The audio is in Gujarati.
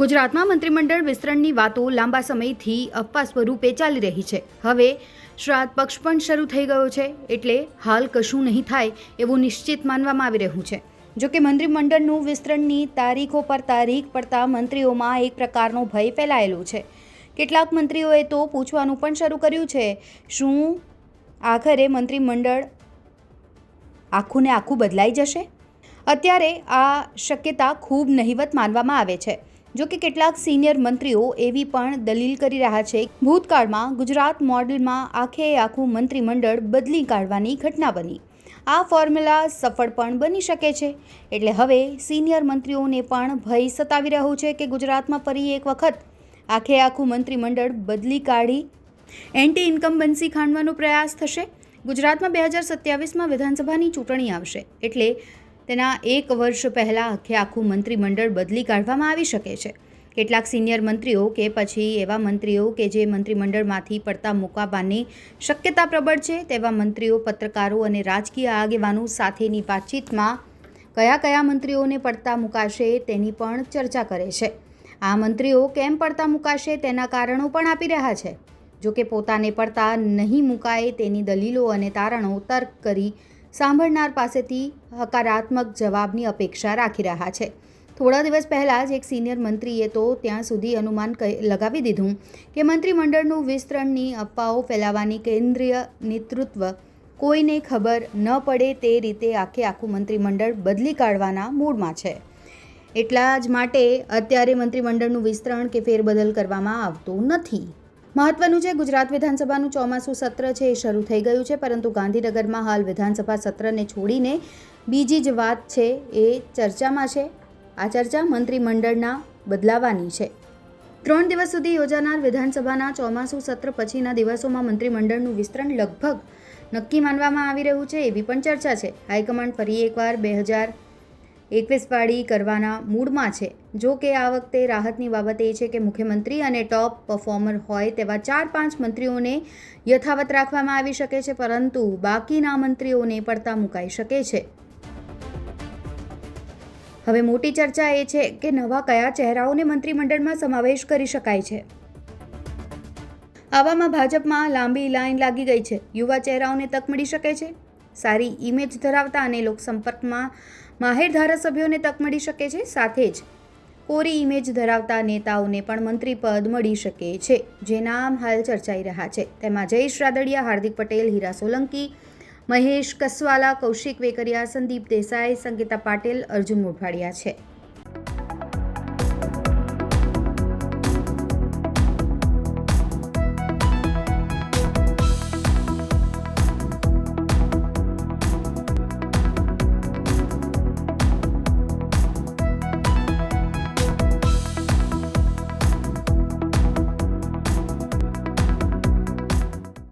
ગુજરાતમાં મંત્રીમંડળ વિસ્તરણની વાતો લાંબા સમયથી અફવા સ્વરૂપે ચાલી રહી છે. હવે શ્રાદ્ધ પક્ષ પણ શરૂ થઈ ગયો છે, એટલે હાલ કશું નહીં થાય એવું નિશ્ચિત માનવામાં આવી રહ્યું છે. જો કે મંત્રીમંડળનું વિસ્તરણની તારીખો પર તારીખ પડતા મંત્રીઓમાં એક પ્રકારનો ભય ફેલાયેલો છે. કેટલાક મંત્રીઓએ તો પૂછવાનું પણ શરૂ કર્યું છે, શું આખરે મંત્રીમંડળ આખું ને આખું બદલાઈ જશે? અત્યારે આ શક્યતા ખૂબ નહિવત માનવામાં આવે છે. જો કે કેટલાક સિનિયર મંત્રીઓ એવી પણ દલીલ કરી રહ્યા છે. ભૂતકાળમાં ગુજરાત મોડલમાં આખે આખું મંત્રીમંડળ બદલી કાઢવાની ઘટના બની. આ ફોર્મ્યુલા સફળ પણ બની શકે છે. એટલે હવે સિનિયર મંત્રીઓને પણ ભય સતાવી રહ્યો છે કે ગુજરાતમાં ફરી એક વખત આખે આખું મંત્રીમંડળ બદલી કાઢી એન્ટી ઇન્કમ્બન્સી ખાંડવાનો પ્રયાસ થશે. ગુજરાતમાં બે હજાર સત્યાવીસમાં વિધાનસભાની ચૂંટણી આવશે. એટલે તેના એક વર્ષ પહેલાં આખે આખું મંત્રીમંડળ બદલી કાઢવામાં આવી શકે છે. કેટલાક સિનિયર મંત્રીઓ કે પછી એવા મંત્રીઓ કે જે મંત્રીમંડળમાંથી પડતા મૂકાવાની શક્યતા પ્રબળ છે, તેવા મંત્રીઓ, પત્રકારો અને રાજકીય આગેવાનો સાથેની વાતચીતમાં કયા કયા મંત્રીઓને પડતા મુકાશે તેની પણ ચર્ચા કરે છે. આ મંત્રીઓ કેમ પડતા મુકાશે તેના કારણો પણ આપી રહ્યા છે. જો કે પોતાને પડતા નહીં મુકાય તેની દલીલો અને તારણો તર્ક કરી સાંભળનાર પાસેથી હકારાત્મક જવાબની અપેક્ષા રાખી રહ્યા છે. થોડા દિવસ પહેલાં જ એક સિનિયર મંત્રીએ તો ત્યાં સુધી અનુમાન લગાવી દીધું કે મંત્રીમંડળનું વિસ્તરણની અફવાઓ ફેલાવવાની કેન્દ્રીય નેતૃત્વ કોઈને ખબર ન પડે તે રીતે આખે આખું મંત્રીમંડળ બદલી કાઢવાના મૂડમાં છે. એટલા જ માટે અત્યારે મંત્રીમંડળનું વિસ્તરણ કે ફેરબદલ કરવામાં આવતું નથી. મહત્વનું છે, ગુજરાત વિધાનસભાનું ચોમાસું સત્ર છે એ શરૂ થઈ ગયું છે, પરંતુ ગાંધીનગરમાં હાલ વિધાનસભા સત્રને છોડીને બીજી જ વાત છે એ ચર્ચામાં છે. આ ચર્ચા મંત્રીમંડળના બદલાવાની છે. ત્રણ દિવસ સુધી યોજાનાર વિધાનસભાના ચોમાસું સત્ર પછીના દિવસોમાં મંત્રીમંડળનું વિસ્તરણ લગભગ નક્કી માનવામાં આવી રહ્યું છે એવી પણ ચર્ચા છે. હાઈકમાન્ડ ફરી એકવાર બે હજાર એકવીસ પાડી કરવાના મૂડમાં છે. જો કે આ વખતે રાહતની બાબત એ છે કે મુખ્યમંત્રી અને ટોપ પરફોર્મર હોય તેવા ચાર પાંચ મંત્રીઓને યથાવત રાખવામાં આવી શકે છે, પરંતુ બાકીના મંત્રીઓને પડતા મુકાઈ શકે છે. હવે મોટી ચર્ચા એ છે કે નવા કયા ચહેરાઓને મંત્રીમંડળમાં સમાવેશ કરી શકાય છે. આવામાં ભાજપમાં લાંબી લાઈન લાગી ગઈ છે. યુવા ચહેરાઓને તક મળી શકે છે? સારી ઇમેજ ધરાવતા અને લોકસંપર્કમાં માહેર ધારાસભ્યોને તક મળી શકે છે, સાથે જ કોરી ઇમેજ ધરાવતા નેતાઓને પણ મંત્રી પદ મળી શકે છે, જે નામ હાલ ચર્ચાઈ રહ્યા છે. તેમાં જયેશ રાદડિયા, હાર્દિક પટેલ, હીરા સોલંકી, મહેશ કસવાલા, કૌશિક વેકરિયા, સંદીપ દેસાઈ, સંગીતા પાટીલ, અર્જુન મોઢવાડિયા છે.